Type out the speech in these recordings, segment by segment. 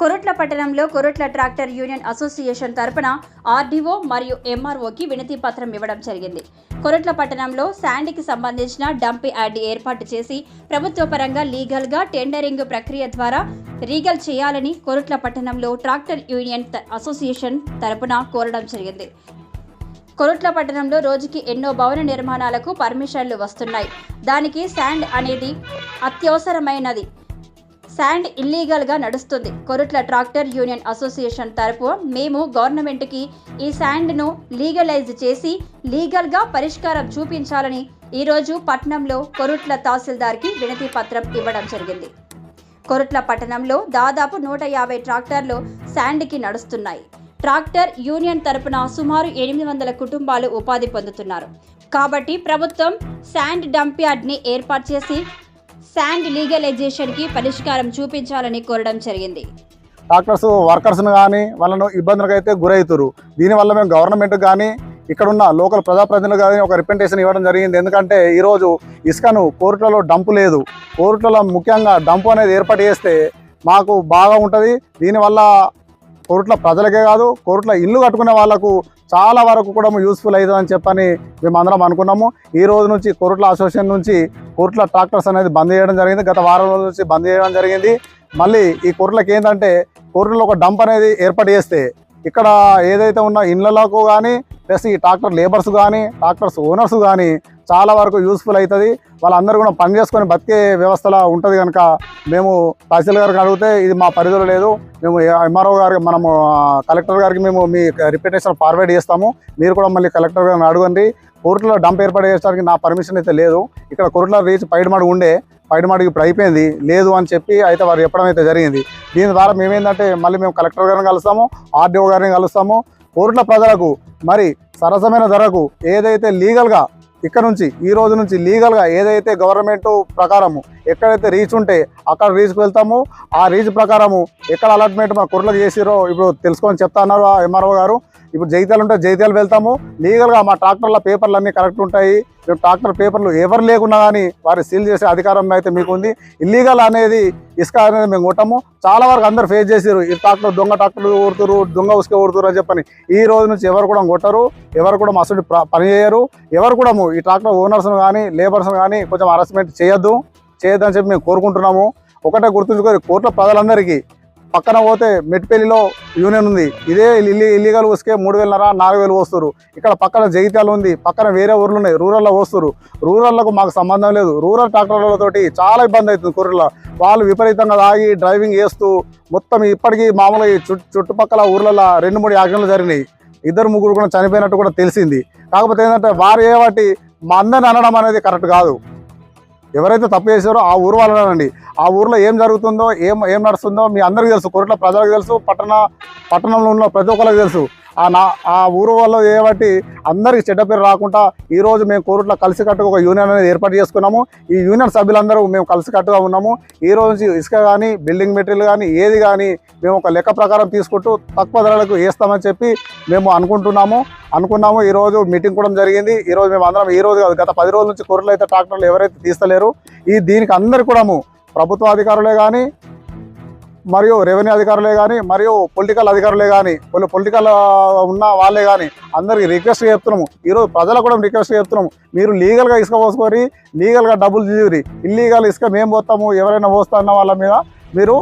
కొరట్ల పట్టణంలో Koratla tractor union association తరపున RDO మరియు ఎంఆర్ఓకి వినతి పత్రం ఇవ్వడం జరిగింది. కొరట్ల పట్టణంలో శాండ్కి సంబంధించిన డంప్ యార్డ్ ఏర్పాటు చేసి ప్రభుత్వ పరంగా లీగల్గా టెండరింగ్ ప్రక్రియ ద్వారా రీగల్ చేయాలని కొరట్ల పట్టణంలో ట్రాక్టర్ యూనియన్ అసోసియేషన్ తరపున కోరడం జరిగింది. కొరట్ల పట్టణంలో రోజుకి ఎన్నో భవన నిర్మాణాలకు పర్మిషన్లు వస్తున్నాయి. దానికి శాండ్ అనేది అత్యవసరమైనది. శాండ్ ఇల్లీగల్గా నడుస్తుంది. కొరుట్ల ట్రాక్టర్ యూనియన్ అసోసియేషన్ తరపు మేము గవర్నమెంట్కి ఈ శాండ్ను లీగలైజ్ చేసి లీగల్గా పరిష్కారం చూపించాలని ఈరోజు పట్నంలో కొరుట్ల తహసీల్దార్కి వినతి పత్రం ఇవ్వడం జరిగింది. కొరుట్ల పట్టణంలో దాదాపు నూట యాభై ట్రాక్టర్లు శాండ్కి నడుస్తున్నాయి. ట్రాక్టర్ యూనియన్ తరపున సుమారు ఎనిమిది వందల కుటుంబాలు ఉపాధి పొందుతున్నారు. కాబట్టి ప్రభుత్వం శాండ్ డంప్ యార్డ్ని ఏర్పాటు చేసి శాండ్ లీగలైజేషన్కి పరిష్కారం చూపించాలని కోరడం జరిగింది. డాక్టర్స్ వర్కర్స్ను కానీ వాళ్ళను ఇబ్బందులకు అయితే గురవుతారు దీనివల్ల మేము గవర్నమెంట్ కానీ ఇక్కడ ఉన్న లోకల్ ప్రజాప్రతినిధులు కానీ ఒక రిప్రజెంటేషన్ ఇవ్వడం జరిగింది. ఎందుకంటే ఈరోజు ఇసుకను కోర్టులలో డంపు లేదు. కోర్టులలో ముఖ్యంగా డంపు అనేది ఏర్పాటు చేస్తే మాకు బాగా ఉంటుంది. దీనివల్ల కోరుట్ల ప్రజలకే కాదు కోరుట్ల ఇల్లు కట్టుకునే వాళ్ళకు చాలా వరకు కూడా యూస్ఫుల్ అవుతుందని చెప్పని మేము అందరం అనుకున్నాము. ఈ రోజు నుంచి కోరుట్ల అసోసియేషన్ నుంచి కోరుట్ల ట్రాక్టర్స్ అనేది బంద్ చేయడం జరిగింది. గత వారం రోజుల నుంచి బంద్ చేయడం జరిగింది. మళ్ళీ ఈ కోర్టులకు ఏంటంటే కోర్టులో ఒక డంప్ అనేది ఏర్పాటు చేస్తే ఇక్కడ ఏదైతే ఉన్న ఇళ్ళలకు కానీ ప్లస్ ఈ ట్రాక్టర్ లేబర్స్ కానీ ట్రాక్టర్స్ ఓనర్స్ కానీ చాలా వరకు యూస్ఫుల్ అవుతుంది వాళ్ళందరూ కూడా పని చేసుకొని బతికే వ్యవస్థలా ఉంటుంది కనుక మేము తహసీల్ గారికి అడిగితే ఇది మా పరిధిలో లేదు. మేము ఎంఆర్ఓ గారికి మనము కలెక్టర్ గారికి మేము మీ రిప్రజెంటేషన్ ఫార్వర్డ్ చేస్తాము. మీరు కూడా మళ్ళీ కలెక్టర్ గారిని అడగండి. కోర్టులో డంప్ ఏర్పాటు చేయడానికి నా పర్మిషన్ అయితే లేదు. ఇక్కడ కోర్టులో రీచ్ పైడిమాడు ఉండే పైడిమాడికి ఇప్పుడు అయిపోయింది లేదు అని చెప్పి అయితే వారు చెప్పడం అయితే జరిగింది. దీని ద్వారా మేమేంటంటే మళ్ళీ మేము కలెక్టర్ గారిని కలుస్తాము ఆర్డీఓ గారిని కలుస్తాము. కోర్టుల ప్రజలకు మరి సరసమైన ధరకు ఏదైతే లీగల్గా ఇక్కడ నుంచి ఈ రోజు నుంచి లీగల్గా ఏదైతే గవర్నమెంట్ ప్రకారము ఎక్కడైతే రీచ్ ఉంటే అక్కడ రీచ్కి వెళ్తాము ఆ రీచ్ ప్రకారము ఎక్కడ అలాట్మెంట్ మా కుర్రలకు చేసిరో ఇప్పుడు తెలుసుకొని చెప్తా అన్నారు ఎంఆర్ఓ గారు. ఇప్పుడు జైత్యాలు ఉంటే జైత్యాలు వెళ్తాము. లీగల్గా మా ట్రాక్టర్ల పేపర్లు అన్నీ కరెక్ట్ ఉంటాయి. మేము ట్రాక్టర్ పేపర్లు ఎవరు లేకున్నా కానీ వారి సీల్ చేసే అధికారం అయితే మీకు ఉంది. ఇల్లీగల్ అనేది ఇసుక అనేది మేము కొట్టము. చాలా వరకు అందరు ఫేస్ చేసారు ఈ ట్రాక్టర్ దొంగ ట్రాక్టర్లు ఊడుతురు దొంగ ఉసుక ఊడుతురు అని చెప్పని. ఈ రోజు నుంచి ఎవరు కూడా కొట్టరు. ఎవరు కూడా మసడి పని చేయరు. ఎవరు కూడా ఈ ట్రాక్టర్ ఓనర్స్ను కానీ లేబర్స్ను కానీ కొంచెం హరాస్మెంట్ చేయొద్దు. చేయొద్దని చెప్పి మేము కోరుకుంటున్నాము. ఒకటే గుర్తుంచుకొని కోర్టుల ప్రజలందరికీ పక్కన పోతే మెట్పల్లిలో యూనియన్ ఉంది. ఇదే ఇల్లి ఇల్లీగల్ వస్తే మూడు వేలన్నర నాలుగు వేలు వస్తారు ఇక్కడ పక్కన జగిత్యాలు ఉంది పక్కన వేరే ఊర్లు ఉన్నాయి రూరల్లో వస్తారు రూరల్లకు మాకు సంబంధం లేదు. రూరల్ ట్రాక్టర్లతోటి చాలా ఇబ్బంది అవుతుంది కూరల్లో. వాళ్ళు విపరీతంగా తాగి డ్రైవింగ్ చేస్తూ మొత్తం ఇప్పటికీ మామూలుగా చుట్టుపక్కల ఊర్లలో రెండు మూడు యాక్సిడెంట్లు జరిగినాయి. ఇద్దరు ముగ్గురు కూడా చనిపోయినట్టు కూడా తెలిసింది. కాకపోతే ఏంటంటే వారు ఏవాటి మా అందరిని అనడం అనేది కరెక్ట్ కాదు. ఎవరైతే తప్పు చేశారో ఆ ఊరు వాళ్ళనండి. ఆ ఊర్లో ఏం జరుగుతుందో ఏం ఏం నడుస్తుందో మీ అందరికీ తెలుసు. కోరిట్ల ప్రజలకు తెలుసు పట్టణ పట్టణంలో ఉన్న ప్రతి ఒక్కరికి తెలుసు. ఆ నా ఆ ఊరు వాళ్ళు ఏబట్టి అందరికీ చెడ్డ పేరు రాకుండా ఈరోజు మేము కోరుట్ల కలిసికట్టుగా ఒక యూనియన్ అనేది ఏర్పాటు చేసుకున్నాము. ఈ యూనియన్ సభ్యులందరూ మేము కలిసికట్టుగా ఉన్నాము. ఈ రోజు నుంచి ఇసుక కానీ బిల్డింగ్ మెటీరియల్ కానీ ఏది కానీ మేము ఒక లెక్క ప్రకారం తీసుకుంటూ తక్కువ ధరలకు వేస్తామని చెప్పి మేము అనుకుంటున్నాము. అనుకున్నాము ఈరోజు మీటింగ్ కూడా జరిగింది. ఈరోజు మేము అందరం ఈ రోజు కాదు గత పది రోజుల నుంచి కూరలు అయితే ట్రాక్టర్లు ఎవరైతే తీస్తలేరు ఈ దీనికి అందరు కూడాము ప్రభుత్వ అధికారులే కానీ మరియు రెవెన్యూ అధికారులే కానీ మరియు పొలిటికల్ అధికారులే కానీ కొన్ని పొలిటికల్ ఉన్న వాళ్ళే కానీ అందరికీ రిక్వెస్ట్ చెప్తున్నాము ఈరోజు ప్రజలకు కూడా రిక్వెస్ట్ చెప్తున్నాము మీరు లీగల్గా ఇసుక పోసుకొని లీగల్గా డబ్బులు తీరి ఇల్లీగల్ ఇసుక మేము పోతాము ఎవరైనా పోస్తాన్న వాళ్ళ మీద మీరు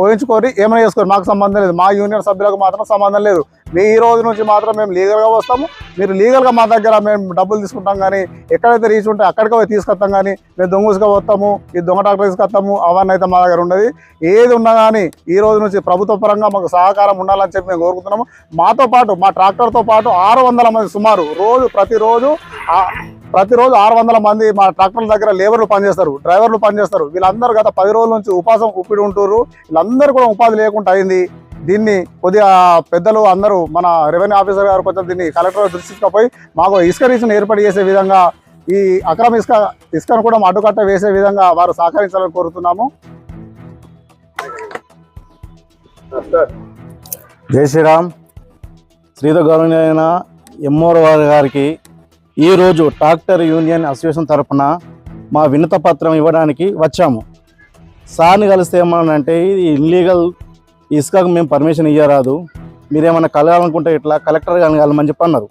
పోయించుకొని ఏమైనా చేసుకోరు. మాకు సంబంధం లేదు. మా యూనియన్ సభ్యులకు మాత్రం సంబంధం లేదు. మీ ఈ రోజు నుంచి మాత్రం మేము లీగల్గా వస్తాము. మీరు లీగల్గా మా దగ్గర మేము డబ్బులు తీసుకుంటాం కానీ ఎక్కడైతే రీచ్ ఉంటే అక్కడికి పోయి తీసుకొస్తాం కానీ మేము దొంగసుగా వస్తాము ఈ దొంగ డాక్టర్ తీసుకొస్తాము అవన్నీ అయితే మా దగ్గర ఉండదు. ఏది ఉన్నా కానీ ఈ రోజు నుంచి ప్రభుత్వ పరంగా మాకు సహకారం ఉండాలని చెప్పి మేము కోరుకుంటున్నాము. మాతో పాటు మా ట్రాక్టర్తో పాటు ఆరు వందల మంది సుమారు రోజు ప్రతిరోజు ప్రతిరోజు ఆరు వందల మంది మా ట్రాక్టర్ల దగ్గర లేబర్లు పనిచేస్తారు డ్రైవర్లు పనిచేస్తారు. వీళ్ళందరూ గత పది రోజుల నుంచి ఉపాసం ఉప్పిడి ఉంటున్నారు వీళ్ళందరూ కూడా ఉపాధి లేకుండా అయింది. దీన్ని కొద్దిగా పెద్దలు అందరూ మన రెవెన్యూ ఆఫీసర్ గారు కొంచెం దీన్ని కలెక్టర్ దృష్టికి పోయి మాకు ఇసుక రీసును ఏర్పాటు చేసే విధంగా ఈ అక్రమ ఇసుక ఇసుకను కూడా అడ్డుకట్ట వేసే విధంగా వారు సహకరించాలని కోరుతున్నాము. జై శ్రీరామ్. శ్రీధ గౌరవనీయమైన ఎంఓర్ వారి గారికి ఈరోజు ట్రాక్టర్ యూనియన్ అసోసియేషన్ తరఫున మా వినత పత్రం ఇవ్వడానికి వచ్చాము. సార్ని కలిస్తే ఏమనంటే ఇది ఇల్లీగల్ ఇసుకకు మేము పర్మిషన్ ఇయ్యరాదు. మీరేమన్నా కలగాలనుకుంటే ఇట్లా కలెక్టర్ కానీ చెప్పి అన్నారు.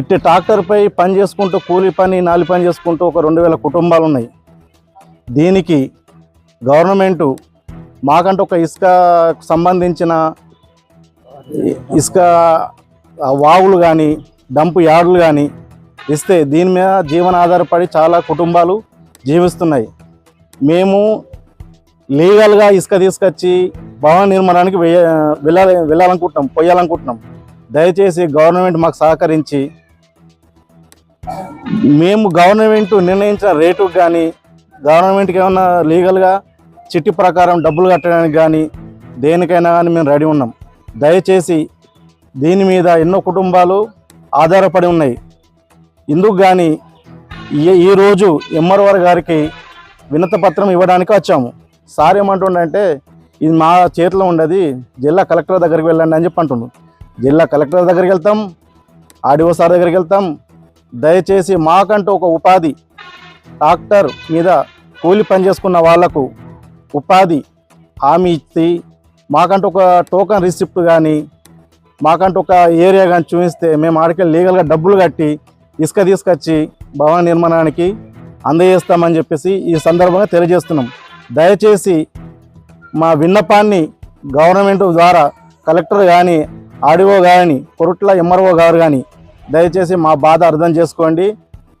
ఇట్టి ట్రాక్టర్పై పని చేసుకుంటూ కూలీ పని నాలి పని చేసుకుంటూ ఒక రెండు వేల కుటుంబాలు ఉన్నాయి. దీనికి గవర్నమెంటు మాకంటూ ఒక ఇసుక సంబంధించిన ఇసుక వాగులు కానీ డంపు యార్డులు కానీ ఇస్తే దీని మీద జీవన ఆధారపడి చాలా కుటుంబాలు జీవిస్తున్నాయి. మేము లీగల్గా ఇసుక తీసుకొచ్చి భవన నిర్మాణానికి వెయ్య వెళ్ళాలి వెళ్ళాలనుకుంటున్నాం పోయాలనుకుంటున్నాం. దయచేసి గవర్నమెంట్ మాకు సహకరించి మేము గవర్నమెంట్ నిర్ణయించిన రేటు కానీ గవర్నమెంట్కి ఏమన్నా లీగల్గా చిట్టి ప్రకారం డబ్బులు కట్టడానికి కానీ దేనికైనా కానీ మేము రెడీ ఉన్నాం. దయచేసి దీని మీద ఎన్నో కుటుంబాలు ఆధారపడి ఉన్నాయి. ఇందుకు కానీ ఈ ఈరోజు ఎంఆర్ఓ గారికి వినత పత్రం ఇవ్వడానికి వచ్చాము. సార్ ఏమంటుండంటే ఇది మా చేతిలో ఉండదు జిల్లా కలెక్టర్ దగ్గరికి వెళ్ళండి అని చెప్పి అంటుండు. జిల్లా కలెక్టర్ దగ్గరికి వెళ్తాం ఆర్డీఓ సార్ దగ్గరికి వెళ్తాం. దయచేసి మాకంటూ ఒక ఉపాధి డాక్టర్ మీద కూలి పని చేసుకున్న వాళ్ళకు ఉపాధి హామీ ఇచ్చి మాకంటూ ఒక టోకన్ రిసిప్ట్ కానీ మాకంటూ ఒక ఏరియా కానీ చూపిస్తే మేము ఆడికి లీగల్గా డబ్బులు కట్టి ఇసుక తీసుకొచ్చి భవన నిర్మాణానికి అందజేస్తామని చెప్పేసి ఈ సందర్భంగా తెలియజేస్తున్నాం. దయచేసి మా విన్నపాన్ని గవర్నమెంట్ ద్వారా కలెక్టర్ కానీ ఆర్డీఓ కానీ కొరుట్ల ఎంఆర్ఓ గారు కానీ దయచేసి మా బాధ అర్థం చేసుకోండి.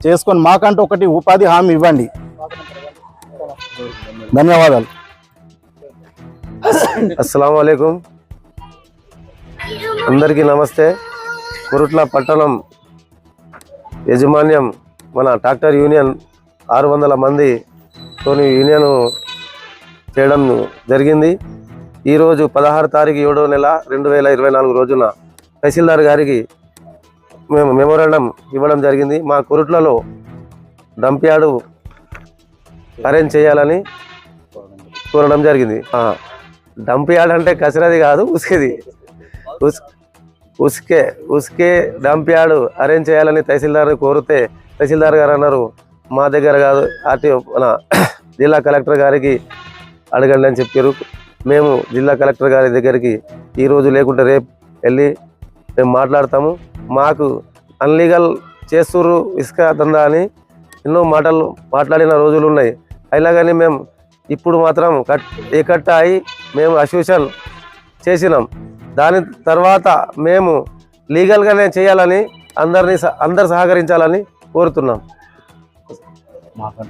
చేసుకొని మాకంటూ ఒకటి ఉపాధి హామీ ఇవ్వండి. ధన్యవాదాలు. అస్సలం అయికం అందరికీ నమస్తే. కురుట్ల పట్టణం యజమాన్యం మన ట్రాక్టర్ యూనియన్ ఆరు వందల మందితోని యూనియన్ చేయడం జరిగింది. ఈరోజు పదహారు తారీఖు ఏడో నెల రెండు వేల ఇరవై నాలుగు రోజున తహసీల్దార్ గారికి మేము మెమోరాండం ఇవ్వడం జరిగింది. మా కురుట్లలో డంప్యార్డు అరేంజ్ చేయాలని కోరడం జరిగింది. డంప్యార్డ్ అంటే కసిరది కాదు ఉసుకేది. ఉస్ ఉస్కే ఉస్కే అరేంజ్ చేయాలని తహసీల్దార్ కోరితే తహసీల్దార్ గారు అన్నారు మా దగ్గర కాదు ఆర్టీఓ మన జిల్లా కలెక్టర్ గారికి అడగండి అని చెప్పారు. మేము జిల్లా కలెక్టర్ గారి దగ్గరికి ఈ రోజు లేకుంటే రేపు వెళ్ళి మేము మాట్లాడతాము. మాకు అన్లీగల్ చేస్తుర్రు ఇసుక దందా అని ఎన్నో మాటలు మాట్లాడిన రోజులు ఉన్నాయి. అయినా కానీ మేము ఇప్పుడు మాత్రం కట్ ఏకట్ట అయి మేము అసోసియేషన్ చేసినాం. దాని తర్వాత మేము లీగల్గానే చేయాలని అందరినీ అందరు సహకరించాలని కోరుతున్నాం.